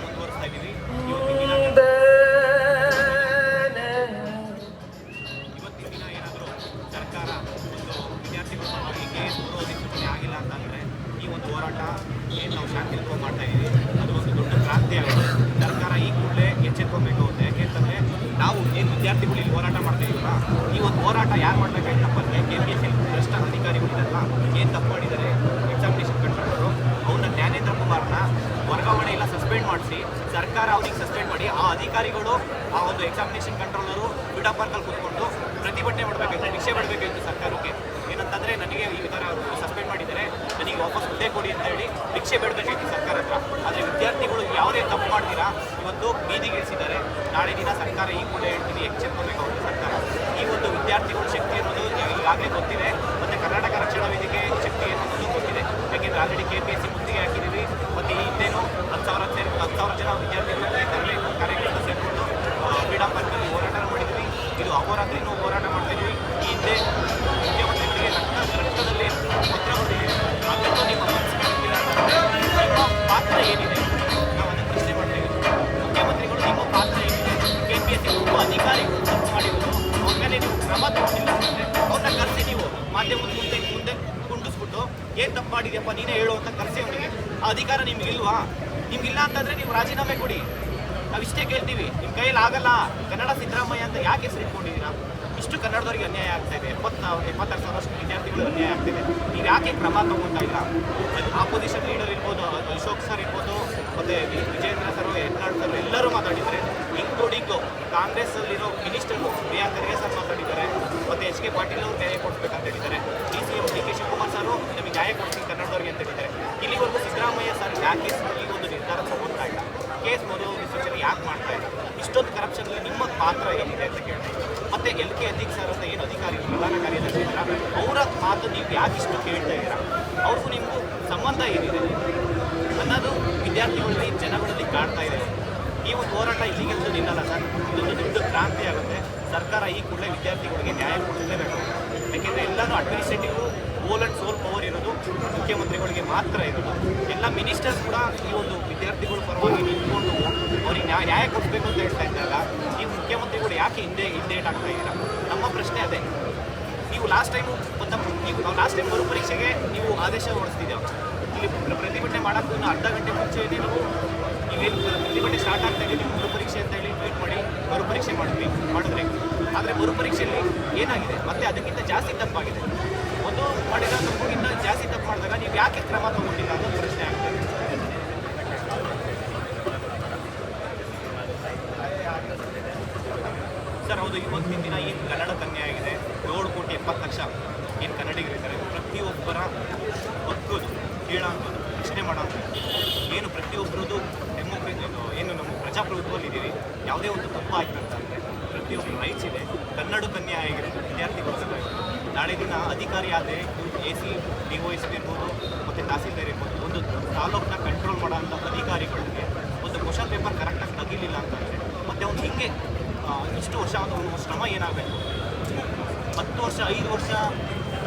ಮುಂದುವರಿಸ್ತಾ ಇದ್ದೀವಿ. ಇವತ್ತಿನ ದಿನ ಏನಾದರೂ ಸರ್ಕಾರ ಒಂದು ವಿದ್ಯಾರ್ಥಿಗಳ ಪರವಾಗಿ ಕೆ ಎಸ್ ಬರೋ ಅಧಿಸೂಚನೆ ಆಗಿಲ್ಲ ಅಂತಂದರೆ ಈ ಒಂದು ಹೋರಾಟ ಏನು ನಾವು ಶಾಂತಿಯುತವಾಗಿ ಮಾಡ್ತಾ ಇದ್ದೀವಿ ಅದು ಒಂದು ದೊಡ್ಡ ಕ್ರಾಂತಿ ಆಗುತ್ತೆ. ಸರ್ಕಾರ ಈ ಕೂಡಲೇ ಎಚ್ಚೆತ್ಕೊಬೇಕು ಅಂತ. ಯಾಕೆಂತಂದರೆ ನಾವು ಏನು ವಿದ್ಯಾರ್ಥಿಗಳು ಇಲ್ಲಿ ಹೋರಾಟ ಮಾಡ್ತಾ ಇದೀವಲ್ಲ ಈ ಒಂದು ಹೋರಾಟ ಯಾರು ಮಾಡಬೇಕಾಯ್ತಪ್ಪ ಅಂದರೆ ಕೆ ಪಿ ಎಸ್ ಎಲ್ ಭ್ರಷ್ಟ ಅಧಿಕಾರಿಗಳಿರಲ್ಲ ಏನು ತಪ್ಪು ಮಾಡಿದ್ದಾರೆ ಎಕ್ಸಾಮಿನೇಷನ್ ಕಂಟ್ರೋಲರು ಅವನ್ನ ಜ್ಞಾನೇಂದ್ರ ಕುಮಾರ್ನ ವರ್ಗಾವಣೆ ಇಲ್ಲ ಸಸ್ಪೆಂಡ್ ಮಾಡಿಸಿ, ಸರ್ಕಾರ ಅವ್ರಿಗೆ ಸಸ್ಪೆಂಡ್ ಮಾಡಿ, ಆ ಅಧಿಕಾರಿಗಳು, ಆ ಒಂದು ಎಕ್ಸಾಮಿನೇಷನ್ ಕಂಟ್ರೋಲರು ಬಿಡಾ ಪಾರ್ಕಲ್ಲಿ ಕೂತ್ಕೊಂಡು ಪ್ರತಿಭಟನೆ ಮಾಡಬೇಕಾಯ್ತು ನಿಕ್ಷೆ ಮಾಡಬೇಕಿತ್ತು ಸರ್ಕಾರಕ್ಕೆ. ಏನಂತಂದರೆ ನನಗೆ ಈ ಥರ ಸಸ್ಪೆಂಡ್ ಮಾಡಿದ್ದಾರೆ, ನನಗೆ ವಾಪಸ್ ಹುದ್ದೆ ಕೊಡಿ ಅಂತ ಹೇಳಿ ಭಿಕ್ಷೆ ಬೇಡಬೇಕಾಗಿತ್ತು ಸರ್ಕಾರ ಹತ್ರ. ಆದರೆ ವಿದ್ಯಾರ್ಥಿಗಳು ಯಾವುದೇ ತಪ್ಪು ಮಾಡ್ತೀರಾ? ಇವತ್ತು ಬೀದಿಗಿಳಿಸಿದ್ದಾರೆ ನಾಳೆ ದಿನ ಸರ್ಕಾರ ಈ ಕೂಡ ಹೇಳ್ತೀನಿ ಎಚ್ಚೆತ್ಕೋಬೇಕಾಗುತ್ತೆ ಸರ್ಕಾರ. ಈ ಒಂದು ವಿದ್ಯಾರ್ಥಿಗಳ ಶಕ್ತಿ ಅನ್ನೋದು ಈಗಾಗಲೇ ಗೊತ್ತಿದೆ, ಮತ್ತು ಕರ್ನಾಟಕ ರಕ್ಷಣಾ ವೇದಿಕೆ ಶಕ್ತಿ ಅನ್ನೋದು ಗೊತ್ತಿದೆ. ಯಾಕೆಂದರೆ ಆಲ್ರೆಡಿ ಕೆ ಪಿ ಎಸ್ ರಾಜೀನಾಮೆ ಕೊಡಿ. ನಾವು ಇಷ್ಟೇ ಕೇಳ್ತೀವಿ. ನಿಮ್ಮ ಕೈಯಲ್ಲಿ ಆಗಲ್ಲ. ಕನ್ನಡ ಸಿದ್ದರಾಮಯ್ಯ ಅಂತ ಯಾಕೆ ಹೆಸರು ಇಟ್ಕೊಂಡಿದ್ದೀರಾ ಇಷ್ಟು ಕನ್ನಡದವರಿಗೆ ಅನ್ಯಾಯ ಆಗ್ತಾ ಇದೆ. ಎಪ್ಪತ್ತ ಎಪ್ಪತ್ತಾರು ಸಾವಿರಷ್ಟು ವಿದ್ಯಾರ್ಥಿಗಳು ಅನ್ಯಾಯ ಆಗ್ತಿದೆ ನೀವು ಯಾಕೆ ಕ್ರಮ ತಗೊಳ್ತಾ ಇಲ್ಲ? ಆಪೋಸಿಷನ್ ಲೀಡರ್ ಇರ್ಬೋದು, ಅಶೋಕ್ ಸರ್ ಇರ್ಬೋದು, ಮತ್ತು ವಿಜೇಂದ್ರ ಸರ್ ಯತ್ನಾಳ್ ಸರ್ ಎಲ್ಲರೂ ಮಾತಾಡಿದ್ದಾರೆ. ಕಾಂಗ್ರೆಸ್ ಕಾಂಗ್ರೆಸ್ಸಲ್ಲಿರೋ ಮಿನಿಸ್ಟರ್ ಪ್ರಿಯಾ ಖರ್ಗೆ ಸರ್ ಮಾತಾಡಿದ್ದಾರೆ. ಮತ್ತು ಎಚ್ ಕೆ ಪಾಟೀಲ್ ಅವರು ನ್ಯಾಯ ಕೊಡ್ಬೇಕಂತ ಹೇಳಿದ್ದಾರೆ. D C M D K Shivakumar sir ನಮಗೆ ನ್ಯಾಯ ಕೊಡ್ತೀವಿ ಕನ್ನಡದವ್ರಿಗೆ ಅಂತ ಹೇಳಿದ್ದಾರೆ. ಇಲ್ಲಿವರೆಗೂ ಸಿದ್ದರಾಮಯ್ಯ ಸರ್ ಯಾಕೆ ಈ ಒಂದು ನಿರ್ಧಾರ ತಗೊಳ್ತಾ ಯಾಕೆ ಮಾಡ್ತಾ ಇದ್ದಾರೆ? ಇಷ್ಟೊಂದು ಕರಪ್ಷನ್ಲಿ ನಿಮ್ಮ ಪಾತ್ರ ಏನಿದೆ ಅಂತ ಕೇಳ್ತೀನಿ ಮತ್ತೆ ಎಲ್ ಕೆ ಅಧೀಕ್ ಸರ್ ಅಂತ ಏನು ಅಧಿಕಾರಿ ಪ್ರಧಾನ ಕಾರ್ಯದರ್ಶಿ ಅವರ ಮಾತು ನೀವು ಯಾಕೆ ಇಷ್ಟು ಕೇಳ್ತಾ ಇದ್ದೀರಾ? ಅವ್ರಿಗೂ ನಿಮಗೂ ಸಂಬಂಧ ಏನಿದೆ? ಅನ್ನೋದು ವಿದ್ಯಾರ್ಥಿಗಳಲ್ಲಿ, ಜನಗಳಲ್ಲಿ ಕಾಡ್ತಾ ಇದೆ. ಈ ಒಂದು ಹೋರಾಟ ಇಲ್ಲಿಗೆಂದು ನಿಲ್ಲಲ್ಲ ಸರ್. ಇದೊಂದು ದೊಡ್ಡ ಕ್ರಾಂತಿ ಆಗುತ್ತೆ. ಸರ್ಕಾರ ಈ ಕೂಡಲೇ ವಿದ್ಯಾರ್ಥಿಗಳಿಗೆ ನ್ಯಾಯ ಕೊಡಲೇಬೇಕು ಯಾಕೆಂದರೆ ಎಲ್ಲರೂ administrative whole and sole power ಇರೋದು ಮುಖ್ಯಮಂತ್ರಿಗಳಿಗೆ ಮಾತ್ರ ಇರೋದು ಎಲ್ಲ ಮಿನಿಸ್ಟರ್ಸ್ ಕೂಡ ಈ ಒಂದು ವಿದ್ಯಾರ್ಥಿಗಳು ಪರವಾಗಿ ನಿಂತ್ಕೊಂಡು ಅವ್ರಿಗೆ ನ್ಯಾಯ ನ್ಯಾಯ ಕೊಡಬೇಕು ಅಂತ ಹೇಳ್ತಾ ಇದ್ದಾಗ ಈ ಮುಖ್ಯಮಂತ್ರಿಗಳು ಯಾಕೆ ಹಿಂದೆ ಹಿಂದೇಟ್ ಆಗ್ತಾ ಇದ್ದೀರಾ? ನಮ್ಮ ಪ್ರಶ್ನೆ ಅದೇ. ನೀವು ಲಾಸ್ಟ್ ಟೈಮು ಮತ್ತು ನೀವು ನಾವು ಲಾಸ್ಟ್ ಟೈಮ್ ಮರುಪರೀಕ್ಷೆಗೆ ನೀವು ಆದೇಶ ಹೊರಡಿಸ್ತಿದ್ದೇವೆ ಇಲ್ಲಿ ಪ್ರ- ಪ್ರತಿಭಟನೆ ಮಾಡೋಕ್ಕೂ ಇನ್ನು ಅರ್ಧ ಗಂಟೆ ಮುಂಚೆ ನಾವು ನೀವೇನು ಪ್ರತಿಭಟನೆ ಸ್ಟಾರ್ಟ್ ಆಗ್ತಾ ಇದೆ ನೀವು ಮರುಪರೀಕ್ಷೆ ಅಂತ ಹೇಳಿ ಟ್ವೀಟ್ ಮಾಡಿ, ಮರುಪರೀಕ್ಷೆ ಮಾಡಿದ್ವಿ, ಮಾಡಿದ್ರೆ. ಆದರೆ ಮರುಪರೀಕ್ಷೆಯಲ್ಲಿ ಏನಾಗಿದೆ? ಮತ್ತೆ ಅದಕ್ಕಿಂತ ಜಾಸ್ತಿ ತಪ್ಪಾಗಿದೆ. ಒಂದು ಮಾಡಿದ ತಪ್ಪಿಗಿಂತ ಜಾಸ್ತಿ ತಪ್ಪು ಮಾಡಿದಾಗ ನೀವು ಯಾಕೆ ಕ್ರಮ ತಗೊಂಡಿಲ್ಲ ಅನ್ನೋ ಪ್ರಶ್ನೆ ಆಗ್ತದೆ. ಸರ್, ಹೌದು, ಇವತ್ತಿನ ದಿನ ಏನು ಕನ್ನಡ ಕನ್ಯೆ ಆಗಿದೆ? ಏಳು ಕೋಟಿ ಎಪ್ಪತ್ತು ಲಕ್ಷ ಏನು ಕನ್ನಡಿಗರಿದ್ದಾರೆ ಪ್ರತಿಯೊಬ್ಬರ ಬದುಕೋದು ಕೇಳೋದು ಪ್ರಶ್ನೆ ಮಾಡೋದು ಏನು ಪ್ರತಿಯೊಬ್ಬರದ್ದು ಡೆಮೋಕ್ರಸಿ ಏನು ನಮ್ಮ ಪ್ರಜಾಪ್ರಭುತ್ವದಲ್ಲಿ ಇದ್ದೀವಿ ಯಾವುದೇ ಒಂದು ತಪ್ಪು ಆಯ್ತು ಅಂತಂದರೆ ಪ್ರತಿಯೊಬ್ಬರು ರೈಟ್ಸ್ ಇದೆ ಕನ್ನಡ ಕನ್ಯೆ ಆಗಿರೋದು ವಿದ್ಯಾರ್ಥಿಗಳು ನಾಳೆ ದಿನ ಅಧಿಕಾರಿ ಆದರೆ A C D O S P ಇರ್ಬೋದು, ಮತ್ತು ತಹಸೀಲ್ದಾರ್ ಇರ್ಬೋದು, ಒಂದು ತಾಲೂಕನ್ನ ಕಂಟ್ರೋಲ್ ಮಾಡೋಂಥ ಅಧಿಕಾರಿಗಳಿಗೆ ಒಂದು ಕ್ವಶನ್ ಪೇಪರ್ ಕರೆಕ್ಟಾಗಿ ತಗಿಲಿಲ್ಲ ಅಂತಂದರೆ, ಮತ್ತು ಅವ್ನು ಹಿಂಗೆ ಇಷ್ಟು ವರ್ಷ ಅವನು ಶ್ರಮ ಏನಾಗಬೇಕು? ಹತ್ತು ವರ್ಷ, ಐದು ವರ್ಷ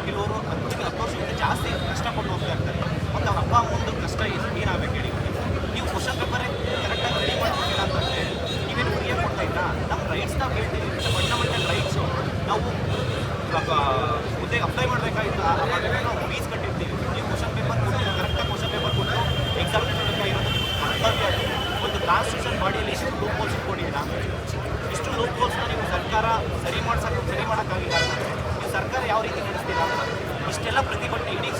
ಕೆಲವರು ಹತ್ತು ಹತ್ತು ವರ್ಷಕ್ಕಿಂತ ಜಾಸ್ತಿ ಕಷ್ಟಪಟ್ಟು ಹೋಗ್ತಾ ಇರ್ತಾರೆ. ಮತ್ತು ಅವ್ರ ಅಪ್ಪ ಅಮ್ಮಂದು ಕಷ್ಟ ಏನಾಗಬೇಕು ಹೇಳಿ? ನೀವು ಕ್ವಶನ್ ಪೇಪರೇ ಕರೆಕ್ಟಾಗಿ ರೆಡಿ ಮಾಡ್ತೀರಾ ಅಂತಂದರೆ ನೀವೇನು ಫ್ರೀಯಾಗಿ ಕೊಡ್ತಾ ಇಲ್ಲ ನಮ್ಮ ರೈಟ್ಸ್ ನಾವು ಹೇಳ್ತೀವಿ ಫಂಡಮೆಂಟಲ್ ರೈಟ್ಸು ನಾವು ಹುದ್ದೆಗೆ ಅಪ್ಲೈ ಮಾಡಬೇಕಾಗಿತ್ತು ನಾವು ಫೀಸ್ ಕಟ್ಟಿರ್ತೀವಿ. ನೀವು ಕ್ವಶನ್ ಪೇಪರ್ ಕೊಟ್ಟು ಕರೆಕ್ಟಾಗಿ ಕ್ವಶನ್ ಪೇಪರ್ ಕೊಟ್ಟು ಎಕ್ಸಾಮ್ ಅದು. ಒಂದು ಕಾನ್ಸ್ಟಿಟ್ಯೂಷನ್ ಬಾಡಿಯಲ್ಲಿ ಇಷ್ಟು ಲೂಪ್ ಹೋಲ್ಸ್ ಇಟ್ಕೊಂಡಿದ್ದೀರಾ? ಇಷ್ಟು ಲೂಪ್ ಹೋಲ್ಸ್ನ ನೀವು ಸರ್ಕಾರ ಸರಿ ಮಾಡ್ಸಕ್ಕೆ ಸರಿ ಮಾಡೋಕ್ಕಾಗಿಲ್ಲ ನೀವು ಸರ್ಕಾರ ಯಾವ ರೀತಿ ನಡೆಸ್ತೀರಾ ಇಷ್ಟೆಲ್ಲ ಪ್ರತಿಭಟನೆ ಇಡೀ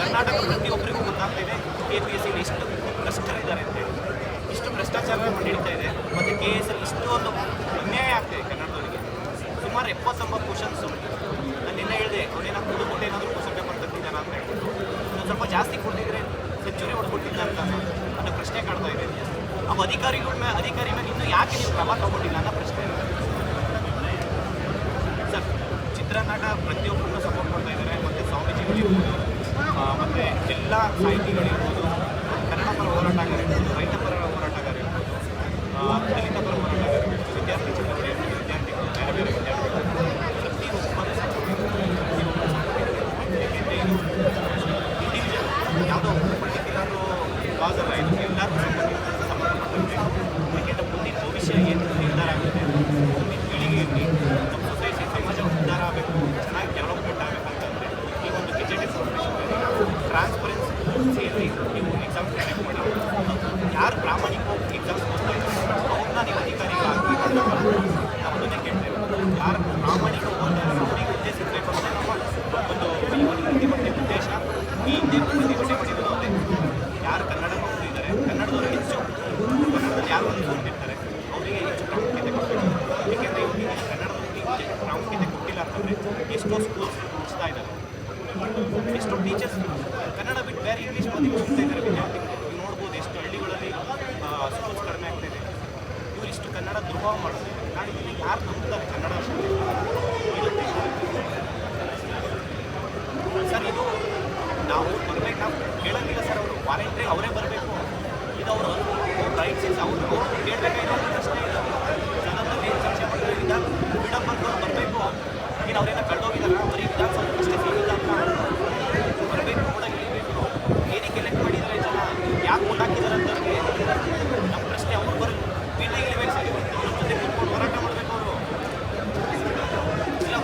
ಕರ್ನಾಟಕ ಪ್ರತಿಯೊಬ್ಬರಿಗೂ ಗೊತ್ತಾಗ್ತಾ ಇದೆ ಕೆ ಪಿ ಎಸ್ ಸಿಲಿ ಎಷ್ಟು ಭ್ರಷ್ಟರಿದ್ದಾರೆ ಅಂತೇಳಿ ಇಷ್ಟು ಭ್ರಷ್ಟಾಚಾರ ನಡೀತಾ ಇದೆ. ಮತ್ತು ಕೆ ಎಸ್ ಅಲ್ಲಿ ಇಷ್ಟೊಂದು ಅನ್ಯಾಯ ಆಗ್ತಾಯಿದೆ ಕನ್ನಡದವರಿಗೆ ಸುಮಾರು ಎಪ್ಪತ್ತೊಂಬತ್ತು ಕ್ವಶನ್ಸು ನಾನು ನಿನ್ನೆ ಹೇಳಿದೆ ಅವನೇನೋ ಕುಡಿದ್ಬಿಟ್ಟು ಏನಾದರೂ ಕ್ವಶನ್ ಪೇಪರ್ ತೆಗ್ದಿದ್ದಾನ ಅಂತ ಹೇಳ್ಬಿಟ್ಟು ಸ್ವಲ್ಪ ಜಾಸ್ತಿ ಕೊಡ್ತಿದ್ರೆ ಸೆಂಚುರಿ ಹೊಡ್ಕೊಟ್ಟಿದ್ದ ಅಂತ ಅನ್ನೋ ಪ್ರಶ್ನೆ ಕಾಡ್ತಾ ಇದೆ ಅವು ಅಧಿಕಾರಿಗಳ ಮೇಲೆ ಅಧಿಕಾರಿ ಮೇಲೆ ಇನ್ನೂ ಯಾಕೆ ನೀವು ಕ್ರಮ ತಗೊಂಡಿಲ್ಲ ಅನ್ನೋ ಪ್ರಶ್ನೆ ಸರ್ ಚಿತ್ರನಟ ಪ್ರತಿಯೊಬ್ಬರನ್ನು ಸಪೋರ್ಟ್ ಮಾಡ್ತಾ ಇದ್ದಾರೆ ಮತ್ತು ಸ್ವಾಮೀಜಿಗಳಿರ್ಬೋದು ಮತ್ತು ಎಲ್ಲ ಸಾಹಿತಿಗಳಿರ್ಬೋದು ಕನ್ನಡ ಪರ ಹೋರಾಟಗಾರರಿರ್ಬೋದು ರೈತ ಪರ ಹೋರಾಟಗಾರರಿರ್ಬೋದು ಆ, ದಲಿತ ಪರ ಹೋರಾಟಗಾರರಿರ್ಬೋದು ವಿದ್ಯಾರ್ಥಿ ಚಳವಳಿ ಇರ್ಬೋದು, ವಿದ್ಯಾರ್ಥಿಗಳು ಬೇರೆ ಬೇರೆ ವಿದ್ಯಾರ್ಥಿಗಳು ಪ್ರತಿಯೊಬ್ಬರು ಸಪೋರ್ಟ್ ಅಂತಂದರೆ ಎಷ್ಟೋ ಸ್ಕೂಲ್ಸ್ ಮುಚ್ತಾ ಇದ್ದಾರೆ ಎಷ್ಟೋ ಟೀಚರ್ಸ್ ಕನ್ನಡ ಬಿಟ್ಟು ಬೇರೆ ಇಂಗ್ಲೀಷ್ ಮಾಧ್ಯಮ ಹೋಗ್ತಾ ಇದ್ದಾರೆ ವಿದ್ಯಾರ್ಥಿಗಳು ನೀವು ನೋಡ್ಬೋದು ಎಷ್ಟು ಹಳ್ಳಿಗಳಲ್ಲಿ ಸ್ಕೂಲ್ಸ್ ಕಡಿಮೆ ಆಗ್ತಾ ಇದೆ ಇವ್ರು ಇಷ್ಟು ದ್ರೋಹ ಮಾಡೋದು ಇದನ್ನ ಯಾರು ನಂಬ್ತಾರೆ ಕನ್ನಡ ಸರ್, ಇದು ನಾವು ಬರಬೇಕು, ನಾವು ಕೇಳಂಗಿಲ್ಲ ಸರ್, ಅವರು ವಾರಂಟ್ರಿ ಅವರೇ ಬರಬೇಕು. ಇದು ಅವರು ರೈಟ್ಸ್ ಅವರು ಅವ್ರು ಕೇಳಬೇಕಾಗಿರೋ ಪ್ರಶ್ನೆ ಇಲ್ಲ ಸದನದಲ್ಲಿ ಚರ್ಚೆ ಮಾಡಿದ್ರೆ ವಿಧಾನ ಫ್ರೀಡಮ್ ಬಂದವರು ಬರಬೇಕು ಏನು ಅವರೇನ ಕಳೆದೋಗಿದಾರ ಬರೀ ವಿಧಾನಸೌಧ ಅಷ್ಟೇ ಸೀಮಿತ ಅಂತ ಬರಬೇಕು ಕೂಡ ಇಳಿಬೇಕು ಏನಕ್ಕೆ ಎಲೆಕ್ಟ್ ಮಾಡಿದ್ದಾರೆ ಜನ ಯಾಕೆ ಓಟ್ ಹಾಕಿದ್ದಾರೆ ಅಂತವ್ರಿಗೆ ನಮ್ಮ ಪ್ರಶ್ನೆ ಅವ್ರು ಬರಲಿ ಮೇಲೆ ಇಳಿಬೇಕು ಸರ್ ನಮ್ಮ ಜೊತೆ ಕೂತ್ಕೊಂಡು ಹೋರಾಟ ಮಾಡಬೇಕು ಅವರು ಇಲ್ಲ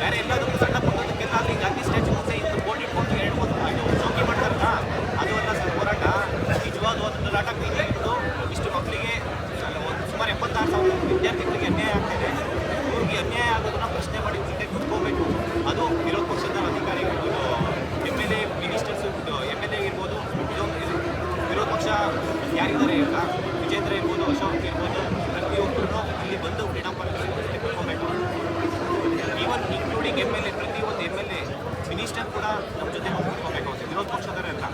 ಬೇರೆ ಎಲ್ಲದಕ್ಕೂ ಸಣ್ಣ ಪುಟ್ಟದಕ್ಕೆಲ್ಲ ಅಲ್ಲಿ ಗಾಂಧಿ ಸ್ಟ್ಯಾಚು ಮುಂದೆ ಇಂದು ಬೋರ್ಡ್ ಇಟ್ಕೊಂಡು ಎರಡು ಒಂದು ಇದು ಚೌಕಿ ಮಾಡ್ತಾರಲ್ಲ ಅದು ಅಲ್ಲ ಸರ್ ಹೋರಾಟ ನಿಜವಾದ ಒಂದು ಹೋರಾಟ ಕೈಗೆ ಇಟ್ಟು ಇಷ್ಟು ಮಕ್ಕಳಿಗೆ ಒಂದು ಸುಮಾರು ಎಪ್ಪತ್ತಾರು ಸಾವಿರ ವಿದ್ಯಾರ್ಥಿಗಳಿಗೆ ಅನ್ಯಾಯ ಆಗ್ತಿದೆ ಇವ್ರಿಗೆ ಅನ್ಯಾಯ ಆಗೋದನ್ನ ಪ್ರಶ್ನೆ ಮಾಡಿ ಜೊತೆ ಕುತ್ಕೋಬೇಕು ಅದು ವಿರೋಧ ಪಕ್ಷದ ಅಧಿಕಾರಿಗಳು ಇದು M L A ministers M L A ಇರ್ಬೋದು ಇದು ಇದು ವಿರೋಧ ಪಕ್ಷ ಯಾರಿದ್ದಾರೆ ಈಗ ವಿಜೇಂದ್ರ ಇರ್ಬೋದು ಅಶೋಕ್ ಇರ್ಬೋದು ಪ್ರತಿಯೊಬ್ಬರು ಇಲ್ಲಿ ಬಂದು ಫ್ರೀಡಮ್ ಪಾರ್ಕ್ ಜೊತೆ ಕುತ್ಕೋಬೇಕು even including M L A ಪ್ರತಿಯೊಂದು ಎಂ ಎಲ್ ಎ ಮಿನಿಸ್ಟರ್ ಕೂಡ ನಮ್ಮ ಜೊತೆ ಕುತ್ಕೋಬೇಕಾಗುತ್ತೆ ವಿರೋಧ ಪಕ್ಷದವರೆಲ್ಲ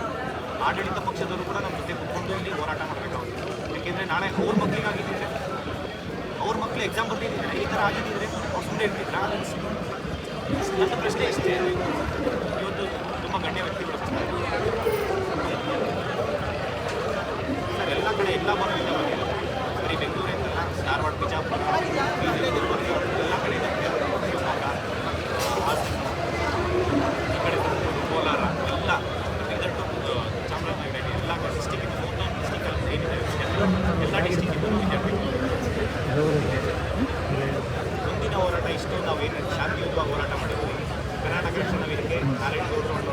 ಆಡಳಿತ ಪಕ್ಷದವರು ಕೂಡ ನಮ್ಮ ಜೊತೆ ಕೂತ್ಕೊಂಡು ಇಲ್ಲಿ ಹೋರಾಟ ಮಾಡಬೇಕಾಗುತ್ತೆ. ಯಾಕೆಂದರೆ ನಾಳೆ ಅವ್ರ ಮಕ್ಕಳಿಗಾಗಿದ್ದರೆ ಅವ್ರ ಮಕ್ಕಳು ಎಕ್ಸಾಮ್ ಬರ್ದಿದ್ದರೆ ಈ ಥರ ಆಗಿದ್ದರೆ ಅವ್ರು ಸುಮ್ಮನೆ ಇರ್ತಿದ್ರಾ? ನನ್ನ ಪ್ರಶ್ನೆ ಇಷ್ಟೇ. ಇವತ್ತು ತುಂಬ ಗಣ್ಯ ವ್ಯಕ್ತಿಗಳು ಎಲ್ಲ ಕಡೆ ಎಲ್ಲ ಬರೋದ್ರಿಂದ ಎಲ್ಲ ಡಿಸ್ಟಿಕ್ ವಿದ್ಯಾರ್ಥಿಗಳು ಮುಂದಿನ ಹೋರಾಟ ಇಷ್ಟು ಶಾಂತಿ ಶಾಂತಿಯುತವಾಗಿ ಹೋರಾಟ ಮಾಡಿದ್ವಿ ಕರ್ನಾಟಕ ರಕ್ಷಣಾ ವೇದಿಕೆ ನಾರಾಯಣಗೌಡರು ಅವರ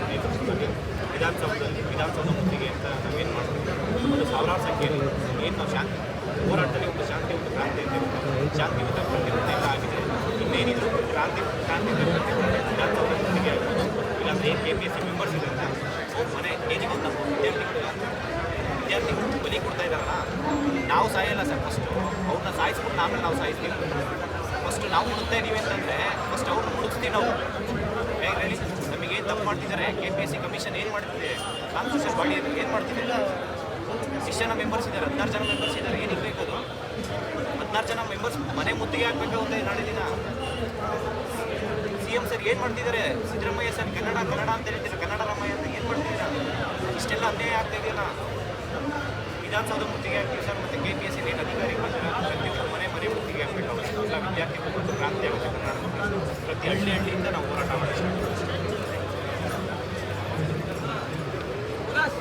ಅಂತ ನಾವೇನು ಮಾಡ್ತೀವಿ ಒಂದು ಸಾವಿರಾರು ಸಂಖ್ಯೆಯಲ್ಲಿ ಏನು ನಾವು ಶಾಂತಿ ಹೋರಾಟದಲ್ಲಿ ಒಂದು ಶಾಂತಿಯುತ ಕ್ರಾಂತಿ ಅಂತ ಶಾಂತಿಯುತ ಪ್ರತಿಭಟನೆ ಎಲ್ಲ ಆಗಿದೆ ಇನ್ನೇನಿದ್ರು ಕ್ರಾಂತಿ ಕ್ರಾಂತಿ ವಿಧಾನಸೌಧ ಮುತ್ತಿಗೆ ಆಗ್ಬೋದು ಏನು ಕೆ ಪಿ ಎಸ್ ಮೆಂಬರ್ಸ್ ಇದ್ದಾರೆ ಮನೆ ಏನಿಗೆ ನಮ್ಮ ವಿದ್ಯಾರ್ಥಿಗಳು ವಿದ್ಯಾರ್ಥಿಗಳು ಬಲಿ ಕೊಡ್ತಾ ಇದ್ದಾರಲ್ಲ ನಾವು ಸಾಯಲ್ಲ ಸರ್ ಫಸ್ಟು ಅವ್ರನ್ನ ಸಾಯಿಸ್ಬಿಟ್ಟು ಆಮೇಲೆ ನಾವು ಸಾಯಿಸ್ತೀವಿ. ಫಸ್ಟ್ ನಾವು ಮುಡುಕ್ತಾ ಇದೀವಿ ಅಂತಂದರೆ ಫಸ್ಟ್ ಅವ್ರನ್ನ ಮುಡುಕ್ಸ್ತೀವಿ ನಾವು. ಹೇಗೆ ನಮಗೆ ಏನು ತಪ್ಪು ಮಾಡ್ತಿದ್ದಾರೆ? K P S C commission ಏನು ಮಾಡ್ತಿದೆ? ಕಾನ್ಸ್ಟಿಟ್ಯೂಷನ್ ಬಾಡಿ ಏನು ಮಾಡ್ತಿದೆ? ಎಷ್ಟು ಜನ ಮೆಂಬರ್ಸ್ ಇದ್ದಾರೆ? ಹದಿನಾರು ಜನ ಮೆಂಬರ್ಸ್ ಇದ್ದಾರೆ. ಏನಕ್ಕೆ ಅದು? ಹದಿನಾರು ಜನ ಮೆಂಬರ್ಸ್ ಮನೆ ಮುತ್ತಿಗೆ ಹಾಕ್ಬೇಕಾಗುತ್ತೆ ನಾಳೆ ದಿನ. ಸಿ ಎಂ ಸರ್ ಏನು ಮಾಡ್ತಿದ್ದಾರೆ? ಸಿದ್ದರಾಮಯ್ಯ ಸರ್ ಕನ್ನಡ ಕನ್ನಡ ಅಂತ ಹೇಳ್ತೀರಾ ಕನ್ನಡ ರಾಮಯ್ಯ ಅಂತ ಏನು ಮಾಡ್ತಿದ್ದೀರಾ? ಇಷ್ಟೆಲ್ಲ ಅನ್ಯಾಯ ಆಗ್ತಾ ಇದೆಯಲ್ಲ. ವಿಧಾನಸೌಧ ಮುತ್ತಿಗೆ ಹಾಕ್ತೀವಿ ಸರ್, ಮತ್ತು ಕೆ ಪಿ ಎಸ್ ಸಿ ಏನು ಅಧಿಕಾರಿಗಳು ಪ್ರತಿಯೊಬ್ಬರು ಮನೆ ಮನೆ ಮುತ್ತಿಗೆ ಹಾಕಬೇಕಾಗುತ್ತೆ ಎಲ್ಲ ವಿದ್ಯಾರ್ಥಿಗಳು ಮತ್ತು ಕ್ರಾಂತಿ ಕರ್ನಾಟಕ ಪ್ರತಿ ಹಳ್ಳಿ ಹಳ್ಳಿಯಿಂದ ನಾವು ಹೋರಾಟ ಮಾಡ್ತೀವಿ.